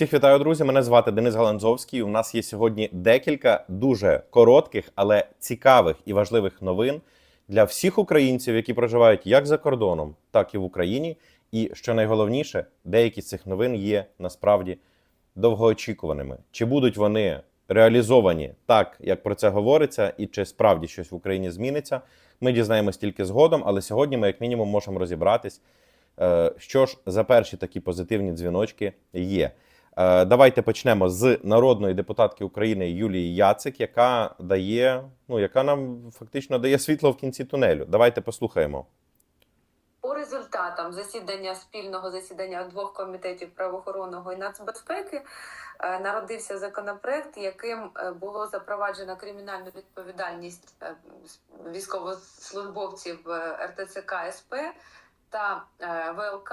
Всіх вітаю, друзі. Мене звати Денис Галанзовський. У нас є сьогодні декілька дуже коротких, але цікавих і важливих новин для всіх українців, які проживають як за кордоном, так і в Україні. І що найголовніше, деякі з цих новин є насправді довгоочікуваними. Чи будуть вони реалізовані так, як про це говориться, і чи справді щось в Україні зміниться? Ми дізнаємось тільки згодом, але сьогодні ми, як мінімум, можемо розібратись, е, що ж за перші такі позитивні дзвіночки є. Е, Давайте почнемо з народної депутатки України Юлії Яцик, яка дає, ну яка нам фактично дає світло в кінці тунелю. Давайте послухаємо. По результатам засідання спільного засідання двох комітетів правоохоронного і нацбезпеки е, народився законопроект, яким е, було запроваджено кримінальну відповідальність військовослужбовців РТЦК СП та е, ВЛК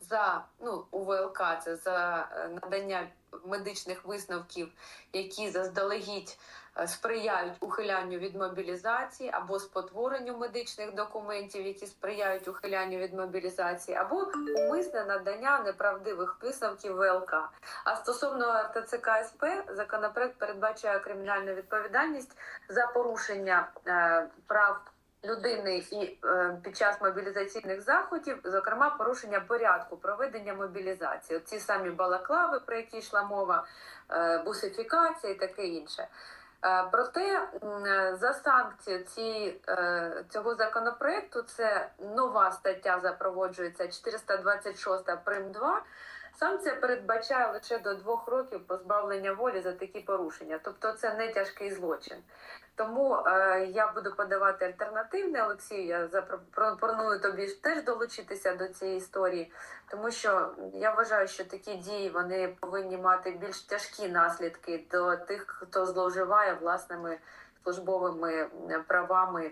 за ну у ВЛК це за е, надання медичних висновків, які заздалегідь е, сприяють ухилянню від мобілізації або спотворенню медичних документів, які сприяють ухилянню від мобілізації, або умисне надання неправдивих висновків ВЛК. А стосовно РТЦК СП, законопроект передбачає кримінальну відповідальність за порушення прав. Людини і е, під час мобілізаційних заходів, зокрема, порушення порядку проведення мобілізації, ці самі балаклави, про які йшла мова, е, бусифікація і таке інше. Е, Проте за санкцію е, цього законопроекту це нова стаття запроваджується 426 прим 2. Санкція передбачає лише до двох років позбавлення волі за такі порушення, тобто це не тяжкий злочин. Тому е, я буду подавати альтернативне. Олексію, я запропоную тобі теж долучитися до цієї історії, тому що я вважаю, що такі дії вони повинні мати більш тяжкі наслідки до тих, хто зловживає власними службовими правами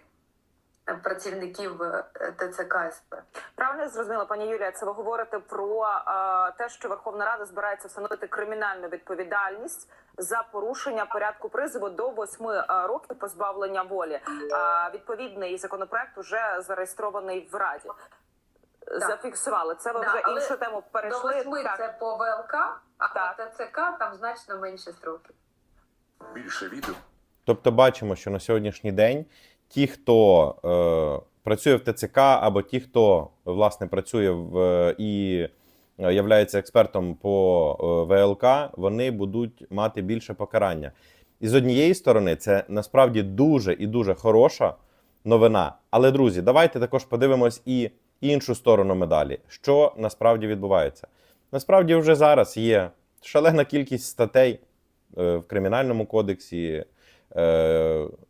працівників е, ТЦК СП. Правильно я зрозуміла, пані Юлія, це ви говорите про е, те, що Верховна Рада збирається встановити кримінальну відповідальність за порушення порядку призову до восьми е, років позбавлення волі. Е, відповідний законопроект вже зареєстрований в Раді. Зафіксували це. Ви Да, вже іншу тему До перейшли. восьми Так. це по ВЛК, а Так. по ТЦК там значно менше строків. Більше відео. Тобто, бачимо, що на сьогоднішній день ті, хто е, працює в ТЦК, або ті, хто власне працює в е, і являється експертом по е, ВЛК, вони будуть мати більше покарання. І з однієї сторони, це насправді дуже і дуже хороша новина. Але, друзі, давайте також подивимось і іншу сторону медалі, що насправді відбувається. Насправді, вже зараз є шалена кількість статей е, в кримінальному кодексі,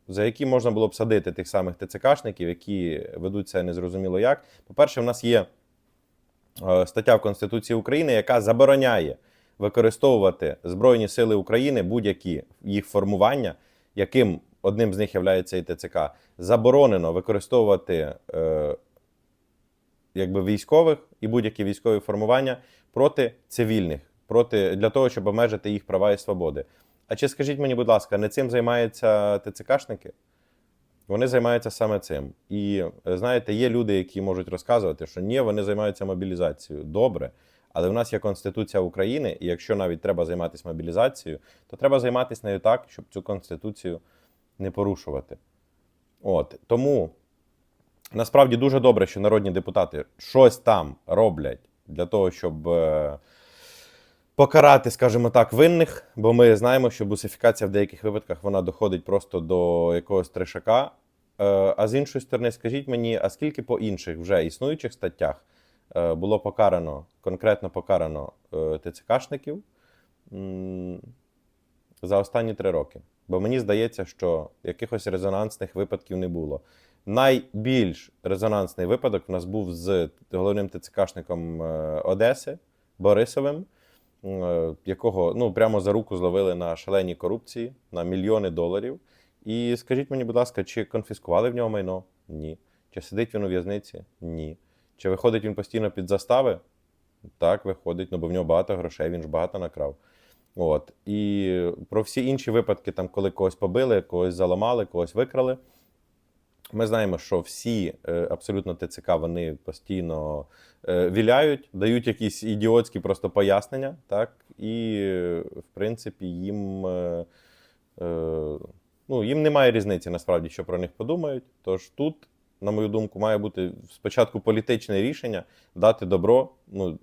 за які можна було б садити тих самих ТЦКшників, які ведуть це незрозуміло як. По-перше, в нас є е, стаття в Конституції України, яка забороняє використовувати Збройні Сили України будь-які їх формування, яким одним з них є і ТЦК. Заборонено використовувати е, якби військових і будь-які військові формування проти цивільних, проти для того, щоб обмежити їх права і свободи. А чи скажіть мені, будь ласка, не цим займаються ТЦКшники? Вони займаються саме цим. І е, знаєте, є люди, які можуть розказувати, що ні, вони займаються мобілізацією. Добре. Але в нас є Конституція України, і якщо навіть треба займатися мобілізацією, то треба займатися нею так, щоб цю конституцію не порушувати. От тому насправді дуже добре, що народні депутати щось там роблять для того, щоб е, покарати, скажімо так, винних, бо ми знаємо, що бусифікація в деяких випадках вона доходить просто до якогось трешака. Е, А з іншої сторони, скажіть мені, а скільки по інших вже існуючих статтях е, було покарано, конкретно покарано е, ТЦКшників за останні три роки? Бо мені здається, що якихось резонансних випадків не було. Найбільш резонансний випадок в нас був з головним ТЦКшником Одеси Борисовим, якого ну, прямо за руку зловили на шаленій корупції на мільйони доларів. І скажіть мені, будь ласка, чи конфіскували в нього майно? Ні. Чи сидить він у в'язниці? Ні. Чи виходить він постійно під застави? Так, виходить, ну бо в нього багато грошей, він ж багато накрав. От. І про всі інші випадки, там, коли когось побили, когось заламали, когось викрали. Ми знаємо, що всі е, абсолютно ТЦК вони постійно е, віляють, дають якісь ідіотські просто пояснення, так і, в принципі, їм, е, ну, їм немає різниці насправді, що про них подумають. Тож тут, на мою думку, має бути спочатку політичне рішення дати добро, ну,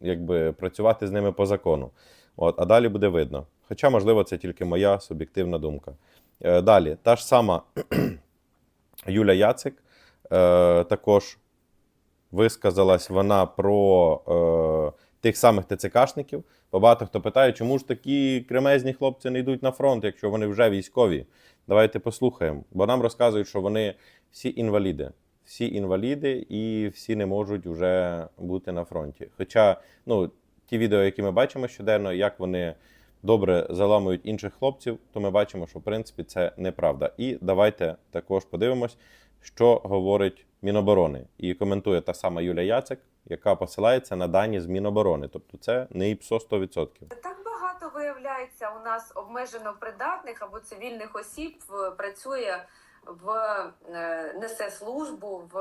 якби працювати з ними по закону. От, а далі буде видно. Хоча, можливо, це тільки моя суб'єктивна думка. Далі, та ж сама Юля Яцик е, також висказалась вона про е, тих самих ТЦКшників. Багато хто питає, чому ж такі кремезні хлопці не йдуть на фронт, якщо вони вже військові. Давайте послухаємо. Бо нам розказують, що вони всі інваліди. Всі інваліди і всі не можуть вже бути на фронті. Хоча, ну, ті відео, які ми бачимо щоденно, як вони добре заламують інших хлопців, то ми бачимо, що в принципі це неправда. І давайте також подивимось, що говорить Міноборони. І коментує та сама Юля Яцик, яка посилається на дані з Міноборони. Тобто це не ІПСО 100%. Так багато виявляється у нас обмежено придатних або цивільних осіб працює в е, несе службу в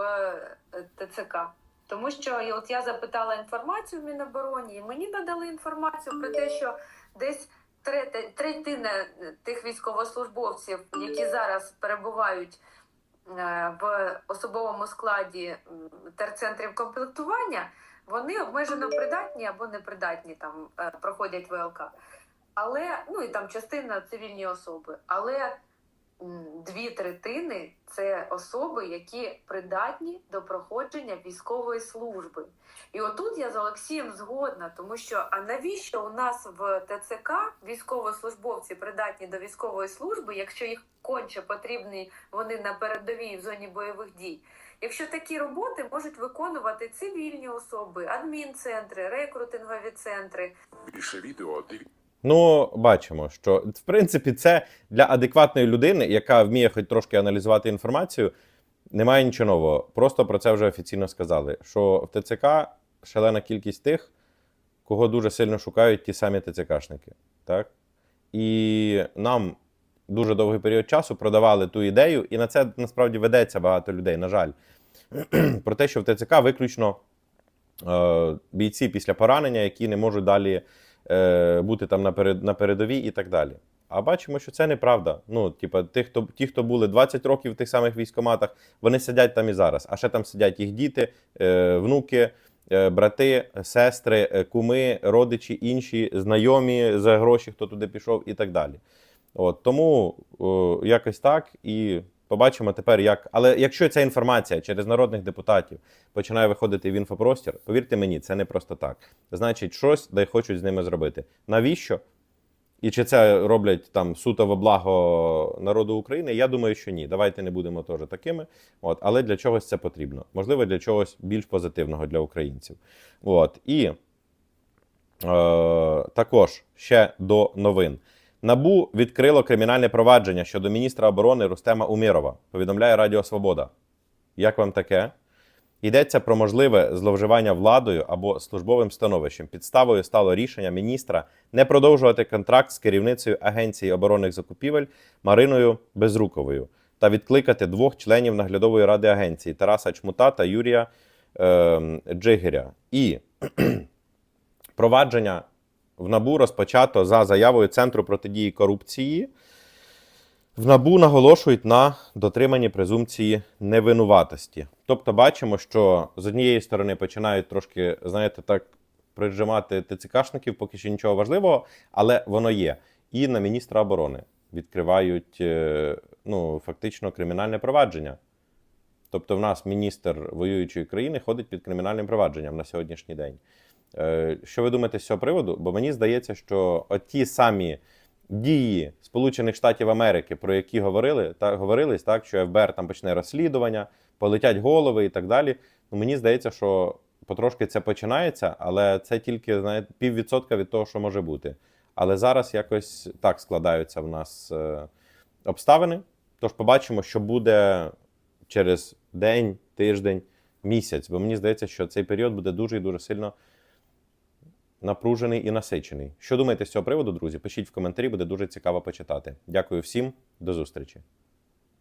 е, ТЦК. Тому що от я запитала інформацію в Мінобороні, і мені надали інформацію про те, що десь третина тих військовослужбовців, які зараз перебувають е, в особовому складі терцентрів комплектування, вони обмежено придатні або непридатні там е, проходять ВЛК. Але ну і там частина цивільні особи. Але дві третини це особи, які придатні до проходження військової служби. І отут я з Олексієм згодна, тому що а навіщо у нас в ТЦК військовослужбовці придатні до військової служби, якщо їх конче потрібні вони на передовій в зоні бойових дій? Якщо такі роботи можуть виконувати цивільні особи, адмінцентри, рекрутингові центри, Більше відео. Ну, бачимо, що в принципі це для адекватної людини, яка вміє хоч трошки аналізувати інформацію, немає нічого нового. Просто про це вже офіційно сказали. Що в ТЦК шалена кількість тих, кого дуже сильно шукають ті самі ТЦКшники. Так? І нам дуже довгий період часу продавали ту ідею, і на це насправді ведеться багато людей, на жаль. Про те, що в ТЦК виключно е, бійці після поранення, які не можуть далі бути там на, перед, на передовій і так далі. А бачимо, що це неправда. Ну, типа, ті, хто, ті, хто були 20 років в тих самих військоматах, вони сидять там і зараз. А ще там сидять їх діти, е, внуки, е, брати, сестри, е, куми, родичі, інші, знайомі за гроші, хто туди пішов, і так далі. От, тому о, якось так і побачимо тепер, як. Але якщо ця інформація через народних депутатів починає виходити в інфопростір, повірте мені, це не просто так. Значить, щось де хочуть з ними зробити. Навіщо? І чи це роблять там суто во благо народу України? Я думаю, що ні. Давайте не будемо теж такими. От, але для чогось це потрібно. Можливо, для чогось більш позитивного для українців. От і е, також ще до новин. Набу відкрило кримінальне провадження щодо міністра оборони Рустема Умірова. Повідомляє Радіо Свобода. Як вам таке? Йдеться про можливе зловживання владою або службовим становищем. Підставою стало рішення міністра не продовжувати контракт з керівницею Агенції оборонних закупівель Мариною Безруковою та відкликати двох членів наглядової ради агенції Тараса Чмута та Юрія е, Джигиря. І провадження в НАБУ розпочато за заявою Центру протидії корупції. В НАБУ наголошують на дотриманні презумпції невинуватості. Тобто бачимо, що з однієї сторони починають трошки, знаєте, так прижимати ТЦКшників, поки що нічого важливого, але воно є. І на міністра оборони відкривають е, ну, фактично кримінальне провадження. Тобто, в нас міністр воюючої країни ходить під кримінальним провадженням на сьогоднішній день. Е, Що ви думаєте з цього приводу? Бо мені здається, що ті самі дії Сполучених Штатів Америки, про які говорили, та говорились, так що ФБР там почне розслідування, полетять голови і так далі. Ну мені здається, що потрошки це починається, але це тільки знаєте, піввідсотка від того, що може бути. Але зараз якось так складаються в нас е, обставини. Тож побачимо, що буде через день, тиждень, місяць. Бо мені здається, що цей період буде дуже і дуже сильно напружений і насичений. Що думаєте з цього приводу, друзі? Пишіть в коментарі, буде дуже цікаво почитати. Дякую всім, до зустрічі.